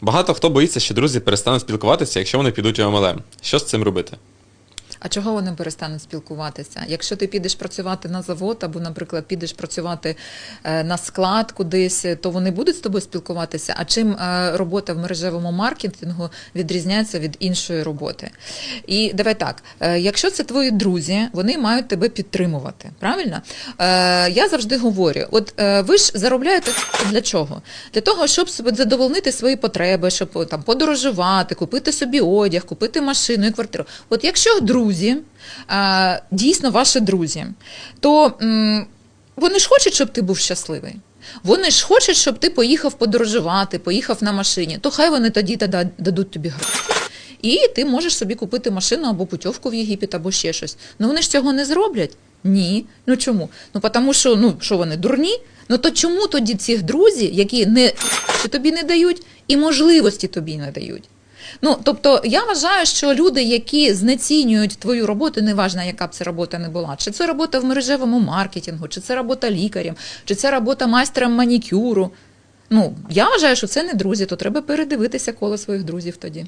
Багато хто боїться, що друзі перестануть спілкуватися, якщо вони підуть у MLM. Що з цим робити? А чого вони перестануть спілкуватися? Якщо ти підеш працювати на завод або, наприклад, підеш працювати е, на склад кудись, то вони будуть з тобою спілкуватися. А чим е, робота в мережевому маркетингу відрізняється від іншої роботи? І давай так: е, якщо це твої друзі, вони мають тебе підтримувати. Правильно? Я завжди говорю: от ви ж заробляєте для чого? Для того, щоб задовольнити свої потреби, щоб там подорожувати, купити собі одяг, купити машину і квартиру. От якщо друзі, е, дійсно ваші друзі, то вони ж хочуть, щоб ти був щасливий. Вони ж хочуть, щоб ти поїхав подорожувати, поїхав на машині, то хай вони тоді дадуть тобі гроші. І ти можеш собі купити машину або путівку в Єгипет, або ще щось. Ну вони ж цього не зроблять. Ні. Ну чому? Ну тому що ну що вони дурні? Ну то чому тоді ці друзі, які не тобі не дають, і можливості тобі не дають? Ну тобто я вважаю, що люди, які знецінюють твою роботу, неважно, яка б це робота не була, чи це робота в мережевому маркетингу, чи це робота лікарем, чи це робота майстером манікюру. Ну я вважаю, що це не друзі, то треба передивитися коло своїх друзів тоді.